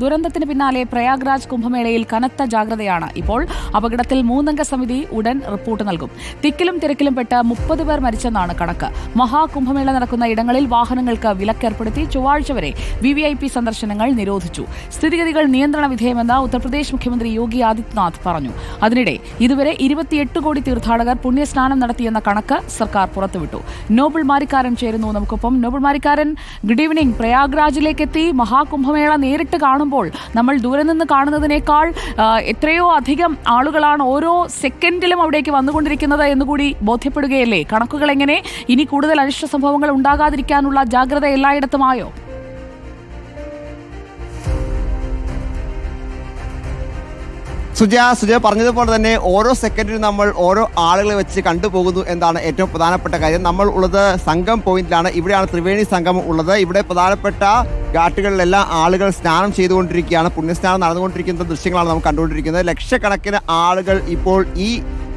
ദുരന്തത്തിന് പിന്നാലെ പ്രയാഗ്രാജ് കുംഭമേളയിൽ കനത്ത ജാഗ്രതയാണ് ഇപ്പോൾ. അപകടത്തിൽ മൂന്നംഗ സമിതി ഉടൻ റിപ്പോർട്ട് നൽകും. തിക്കിലും തിരക്കിലും പെട്ട് മുപ്പത് പേർ മരിച്ചെന്നാണ് കണക്ക്. മഹാകുംഭമേള നടക്കുന്ന ഇടങ്ങളിൽ വാഹനങ്ങൾക്ക് വിലക്കേർപ്പെടുത്തി ചൊവ്വാഴ്ച വരെ വി വി ഐ പി സന്ദർശനങ്ങൾ നിരോധിച്ചു. സ്ഥിതിഗതികൾ നിയന്ത്രണ വിധേയമെന്ന് ഉത്തർപ്രദേശ് മുഖ്യമന്ത്രി യോഗി ആദിത്യനാഥ് പറഞ്ഞു. അതിനിടെ ഇതുവരെ ഇരുപത്തിയെട്ട് കോടി തീർത്ഥാടകർ പുണ്യസ്നാനം നടത്തിയെന്ന കണക്ക് സർക്കാർ പുറത്തുവിട്ടു. നോബിൾ മാരിക്കാരൻ ചേരുന്നു. നമുക്കൊപ്പം നോബിൾ മാരിക്കാരൻ ഗുഡ് ഈവനിംഗ്. പ്രയാഗ്രാജിലേക്ക് എത്തി മഹാകുംഭമേള നേരിട്ട് കാണുമ്പോൾ നമ്മൾ ദൂരെ നിന്ന് കാണുന്നതിനേക്കാൾ എത്രയോ അധികം ആളുകളാണ് ഓരോ സെക്കൻഡിലും അവിടേക്ക് വന്നുകൊണ്ടിരിക്കുന്നത് എന്നുകൂടി ബോധ്യപ്പെടുകയല്ലേ? കണക്കുകൾ എങ്ങനെ? ഇനി കൂടുതൽ അനിഷ്ട സംഭവങ്ങൾ ഉണ്ടാകാതിരിക്കാനുള്ള ജാഗ്രത എല്ലായിടത്തുമായോ? സുജ സുജ പറഞ്ഞതുപോലെ തന്നെ ഓരോ സെക്കൻഡിലും നമ്മൾ ഓരോ ആളുകളെ വെച്ച് കണ്ടുപോകുന്നു എന്നാണ് ഏറ്റവും പ്രധാനപ്പെട്ട കാര്യം. നമ്മൾ ഉള്ളത് സംഘം പോയിന്റിലാണ്. ഇവിടെയാണ് ത്രിവേണി സംഘം ഉള്ളത്. ഇവിടെ പ്രധാനപ്പെട്ട ഘാട്ടുകളിലെല്ലാം ആളുകൾ സ്നാനം ചെയ്തുകൊണ്ടിരിക്കുകയാണ്. പുണ്യസ്നാനം നടന്നുകൊണ്ടിരിക്കുന്ന ദൃശ്യങ്ങളാണ് നമ്മൾ കണ്ടുകൊണ്ടിരിക്കുന്നത്. ലക്ഷക്കണക്കിന് ആളുകൾ ഇപ്പോൾ ഈ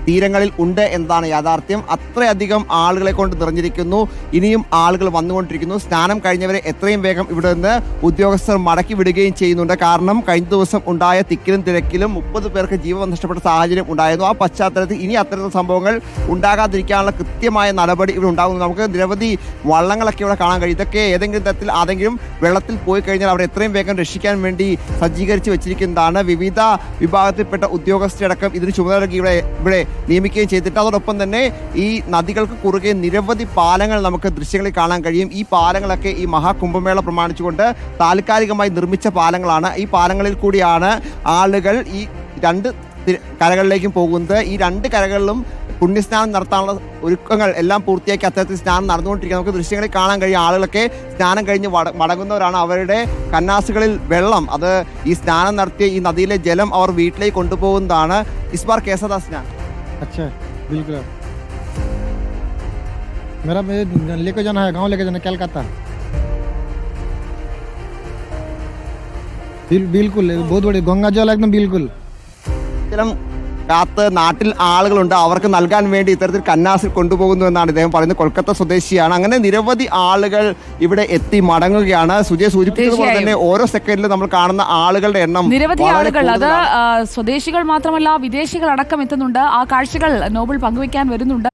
തീരങ്ങളിൽ ഉണ്ട് എന്നതാണ് യാഥാർത്ഥ്യം. അത്രയധികം ആളുകളെ കൊണ്ട് നിറഞ്ഞിരിക്കുന്നു. ഇനിയും ആളുകൾ വന്നുകൊണ്ടിരിക്കുന്നു. സ്നാനം കഴിഞ്ഞവരെ എത്രയും വേഗം ഇവിടെ നിന്ന് ഉദ്യോഗസ്ഥർ മടക്കി വിടുകയും ചെയ്യുന്നുണ്ട്. കാരണം കഴിഞ്ഞ ദിവസം ഉണ്ടായ തിക്കിലും തിരക്കിലും മുപ്പത് പേർക്ക് ജീവൻ നഷ്ടപ്പെട്ട സാഹചര്യം ഉണ്ടായിരുന്നു. ആ പശ്ചാത്തലത്തിൽ ഇനി അത്തരത്തിൽ സംഭവങ്ങൾ ഉണ്ടാകാതിരിക്കാനുള്ള കൃത്യമായ നടപടി ഇവിടെ ഉണ്ടാകുന്നു. നമുക്ക് നിരവധി വള്ളങ്ങളൊക്കെ ഇവിടെ കാണാൻ കഴിയും. ഇതൊക്കെ ഏതെങ്കിലും തരത്തിൽ ആരെങ്കിലും വെള്ളത്തിൽ പോയി കഴിഞ്ഞാൽ അവർ എത്രയും വേഗം രക്ഷിക്കാൻ വേണ്ടി സജ്ജീകരിച്ച് വെച്ചിരിക്കുന്നതാണ്. വിവിധ വിഭാഗത്തിൽപ്പെട്ട ഉദ്യോഗസ്ഥരടക്കം ഇതിന് ചുമതല ഇവിടെ ഇവിടെ നിയമിക്കുകയും ചെയ്തിട്ട് അതോടൊപ്പം തന്നെ ഈ നദികൾക്ക് കുറുകെ നിരവധി പാലങ്ങൾ നമുക്ക് ദൃശ്യങ്ങളിൽ കാണാൻ കഴിയും. ഈ പാലങ്ങളൊക്കെ ഈ മഹാകുംഭമേള പ്രമാണിച്ചുകൊണ്ട് താൽക്കാലികമായി നിർമ്മിച്ച പാലങ്ങളാണ്. ഈ പാലങ്ങളിൽ കൂടിയാണ് ആളുകൾ ഈ രണ്ട് കരകളിലേക്കും പോകുന്നത്. ഈ രണ്ട് കരകളിലും പുണ്യസ്നാനം നടത്താനുള്ള ഒരുക്കങ്ങൾ എല്ലാം പൂർത്തിയാക്കി അത്തരത്തിൽ സ്നാനം നടന്നുകൊണ്ടിരിക്കുക നമുക്ക് ദൃശ്യങ്ങളിൽ കാണാൻ കഴിയും. ആളുകളൊക്കെ സ്നാനം കഴിഞ്ഞ് മടങ്ങുന്നവരാണ്. അവരുടെ കന്നാസുകളിൽ വെള്ളം അത് ഈ സ്നാനം നടത്തിയ ഈ നദിയിലെ ജലം അവർ വീട്ടിലേക്ക് കൊണ്ടുപോകുന്നതാണ്. ഇസ്ബാർ കേസദാസ്ന अच्छा बिल्कुल। मेरा मुझे लेके जाना है गाँव लेके जाना है कलकत्ता। बिल, बिल्कुल बहुत बड़ी गंगा जल एकदम बिल्कुल। കാത്ത് നാട്ടിൽ ആളുകളുണ്ട്. അവർക്ക് നൽകാൻ വേണ്ടി ഇത്തരത്തിൽ കന്നാസിൽ കൊണ്ടുപോകുന്നു എന്നാണ് ഇദ്ദേഹം പറയുന്നത്. കൊൽക്കത്ത സ്വദേശിയാണ്. അങ്ങനെ നിരവധി ആളുകൾ ഇവിടെ എത്തി മടങ്ങുകയാണ്. സുജയ് സൂചിപ്പിച്ചതുപോലെ തന്നെ ഓരോ സെക്കൻഡിലും നമ്മൾ കാണുന്ന ആളുകളുടെ എണ്ണം നിരവധി ആളുകൾ അത് സ്വദേശികൾ മാത്രമല്ല വിദേശികൾ അടക്കം എത്തുന്നുണ്ട്. ആ കാഴ്ചകൾ നോബിൾ പങ്കുവയ്ക്കാൻ വരുന്നുണ്ട്.